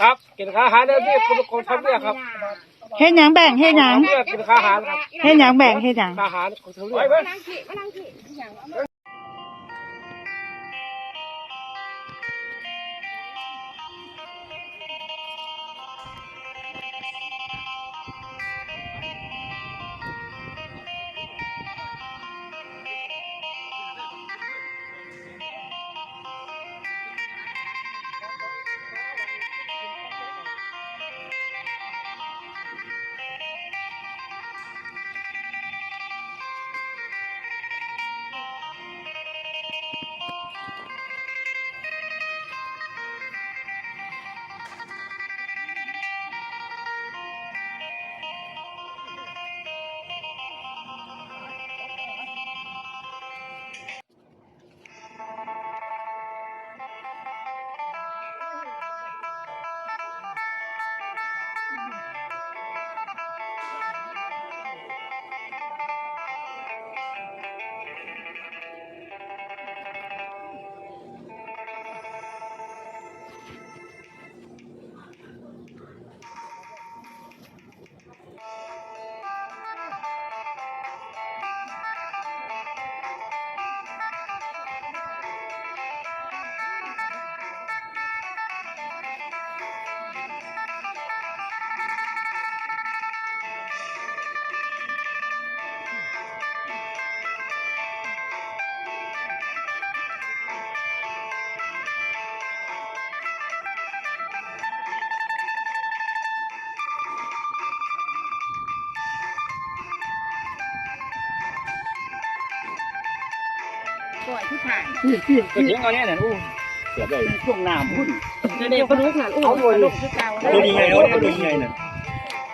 ครับกินข้าวหาเนี่ยนี่คนคนทำเนี่ยครับเฮ็ดหยังแบ่งเฮ็ดหยังเนี่ยกินข้าวหาครับเฮ็ดหยังแบ่งเฮ็ดหยังข้าวอาหารคนทำเนี่ย ปล่อยที่ผ่านก็เสียงเอาเนี่ยน่ะอู้เสียบเลยช่วงน้ำพุ่นเด็กปลุกน่ะอู้ปลุกคือเก่าดูยังไงเขาดูยังไงน่ะ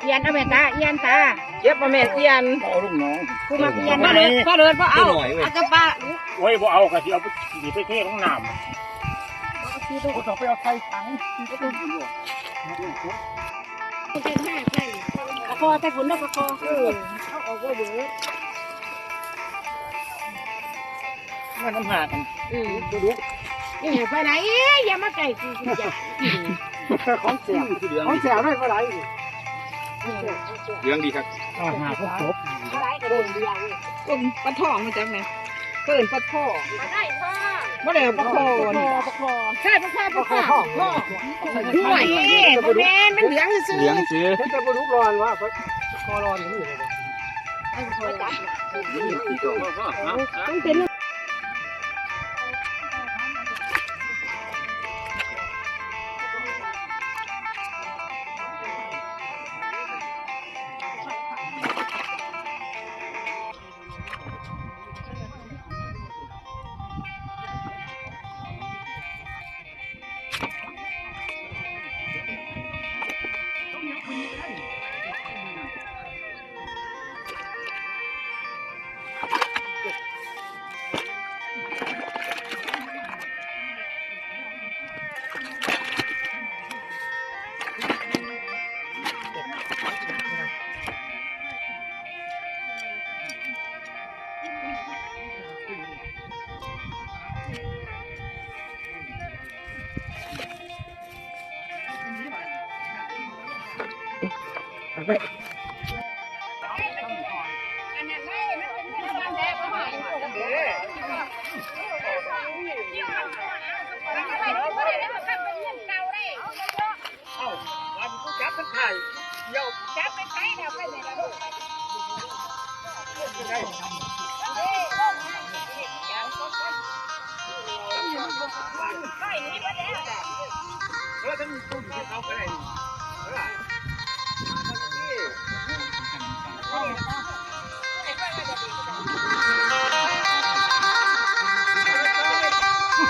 เอียนเอาแม่ตาเอียนตาเย็บมาแม่เอียนเอาลูกน้องกูมาเอียนมาเลยก็เลยพ่อเอาเอากระปะโอ้ยบ่เอากะสิเอาไปดีไปเทของน้ำเขาต้องไปเอาไข่ถังที่ก็ต้องอยู่เป็นห้าใช่กระคอแต่ฝนได้กระคอเออเขาออกว่าเบื่อ มันน้ำหากันอืมดูดูนี่ไปไหนอย่ามาไก่กูอย่าของเสียงของเสียงได้เท่าไหร่เรื่องดีครับอ่าหาพวกจบอะไรก็โดนเดียวต้มปลาทองมาจากไหนเกินปลาทองมาได้พ่อบ่ได้เอาปลาคอนี่ใช่พ่อพ่อพ่อพ่อพ่อด้วยพ่อแม่มันเหลืองซื้อเลี้ยงซื้อฉันจะไปรู้ร้อนว่าคอร้อนอยู่นี่ต้องเป็นจับทั้งไข่เยี่ยวจับไปใแล้วไปไหนล่ะลูกแล้วฉันตุ้มเขาไปไห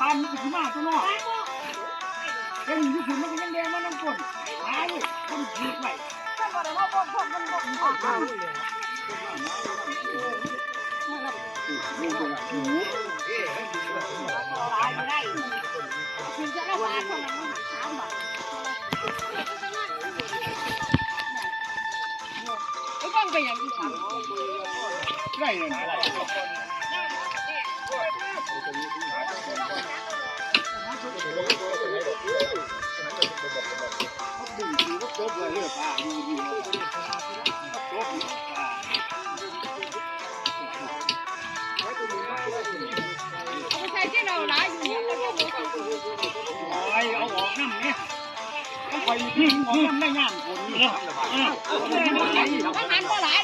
มันอยู่ใกล้พันมันคือมาตัวน้อยแค่นี้ที่สุดมันก็ยังแดงมันน้ำก้นตายเลยคนขีดไว้คือจะเอาหาคนนั้นมาถามบ่ไอ้บ้องไปอย่างนี้ครับได้เลยนะเอาใส่ที่เราหลายอยู่เนี่ยก็จะรู้สึกไอ้เอาออกน้ำเนี่ยต้องคอยทิ้งออกน้ำได้งานคนนี่บางหันก็หลาย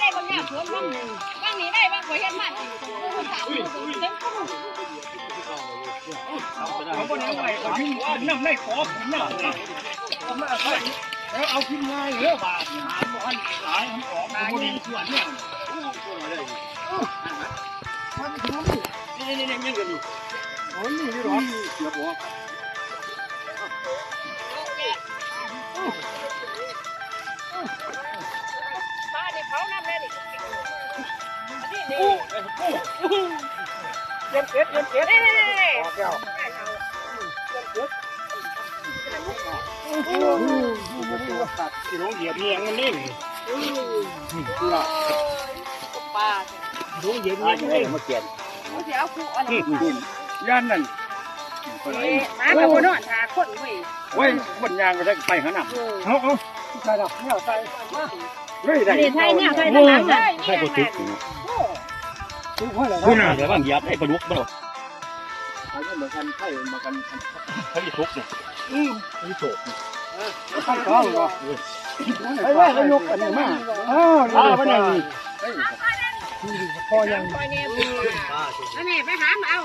ได้บางอย่างสวนบางบางนี้ได้บางกว่าเห็นมันคนสามคนเต็มก็ เขาก็เอาไว้เขาทิ้งว่าน้ำได้ขอผมน้ำแล้วเอาทิ้งง่ายเยอะบาทหาบ่อนหลายมันออกมาดีส่วนเนี่ยนี่นี่นี่ยังกันอยู่โอ้ยนี่หรอนเดี๋ยวบอกป้านี่เขาน้ำแม่นี่กู้กู้ เย็นเก็ดเย็นเก็ดนี่นี่นี่ออกแล้วที่โรงเหยียบเมียงมันนิ่งนี่ล่ะป้าโรงเหยียบเมียงมันนิ่งมาเกียนเขาจะเอาคู่อะไรย่านนั่นมากับคนนอนหาคนเว้ยไว้บนยางก็ได้ไปขนาดเอาเอาใส่ดอกเนี่ยใส่เฮ้ยได้นี่ไทยเนี่ยไทยทหารเลยใช่ก็ติด คุคุณณน่ะอะเดี๋ยวบางเหยียบให้ปลาดุกบ่หรอเอาเหมือนกันไข่มากันเขาอีทุกเนี่ยไข่ก็เหรอไอ้ว่าเขายกอันนี้มาอ้าวนี่มันยังพอยังคอยเนี่ยอันนี้ไปหาเอา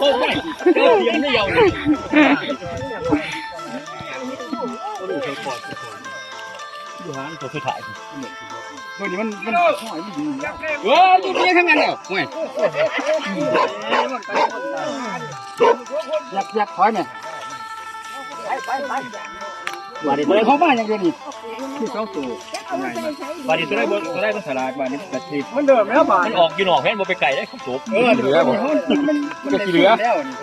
โอ้ยเลี้ยงไม่ยาวเลยอยู่ร้าน เขาเคยถ่ยตัวนี้มันมันหอยมันดีเอออยู่นี่ทั้งนั้นแล้วห่วยอยากอยากถอยเนี่ยบาดนี้เดี๋ยวเขามาอย่างเดียวนี่ที่สองตัวบาดนี้ตัวได้บนตัวได้มันสลาดบาดนี้มันติมันเดิมแล้วบาทมันออกกินออกแค่บ่ไปไก่ได้ครับจบเออเหลือบ่มันมันเหลือแล้วนี่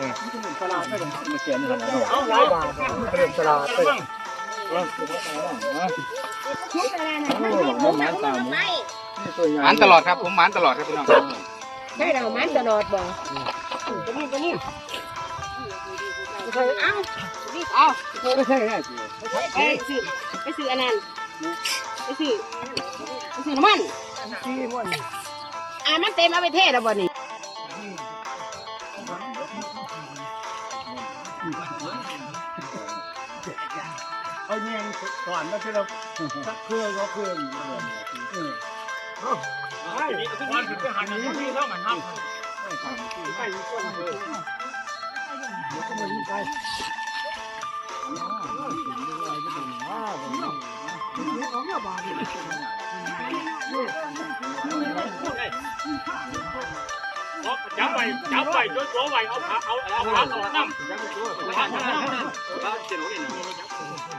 สลาดไม่ต้องมาเขียนนี่เอาหลายบาทเริ่มสลา ดไปมันมันตามไม่หมันตลอดครับผมหมันตลอดครับพี่น้องใช่เรามันตลอดบ่เอาเอาไม่ใช่แน่สิไปซื้อไปซื้ออันนั้นไปซื้อไปซื้อน้ำมันที่มันอ่ามันเต็มเอาไปเทแล้วบ่นี่ เอาแยงก่อนแล้วที่เราสักเครื่องก็เครื่องเออไอ้วันถึงจะหันนี้ที่เท่ามันทำไปคนเดียเดียวก็มันไปจับไปจับไปจนตัวไว้เอาขาเอาเอาขาเอาน้ำ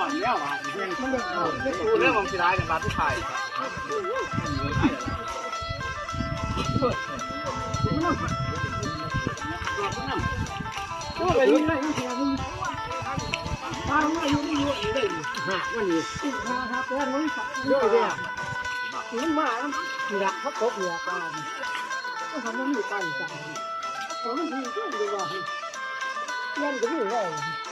อนแล้วอะเรื่องเรื่องของสิได้ในบ้านผู้ชายเเงินก็มีเลยอ่าหันแล้วเหยียนจะขาดเบิดออกข้างในอยู่โอ้ยก็กี่เบิดเอามันลงมันออกเนี่ยวันมันตบเนี่ยทางเสียงดังบ่ว้าปล่อยให้มันใส่ว่าให้ใจใจเหรอเพื่อนนี่นี่ปล่ยปล่อยใส่เดี๋ย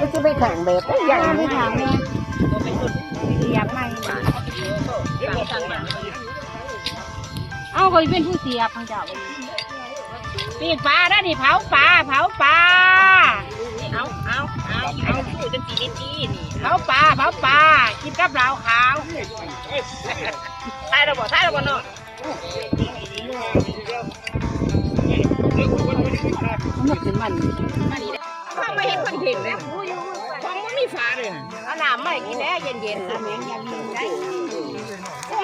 ก็จะไปแข่งแบบใหญ่ไม่ทางเนี่ยเสียบไม่เอาไปเป็นผู้เสียบทางเจ้าปีกปลาได้นี่เผาปลาเผาปลาเอาเอาเอาเอาอยู่กันจีจีนี่เผาปลาเผาปลากินกับเหล้าขาวใช่เราบอกใช่เราบอกเนาะ มันเป็นมันข้าไม่เห็นคนเห็นเลยฟองมันมีฝาเลยเอาน้ำไม่กินแล้วเย็นๆนะแม่ยังมีได้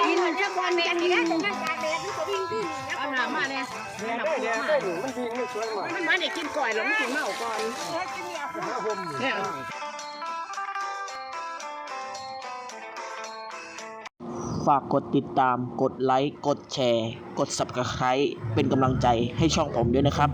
กินมันจะบอลแมนนี่นะแต่นั่งตาแดดมันก็วิ่งขึ้นเอาน้ำมาเนี่ยน้ำมามันดีไม่สวยว่ะมันมาเด็กกินก่อยแล้วมันกินเมาก่อนเนี่ย ฝากกดติดตาม กดไลค์ กดแชร์ กด Subscribe เป็นกำลังใจให้ช่องผมด้วยนะครับ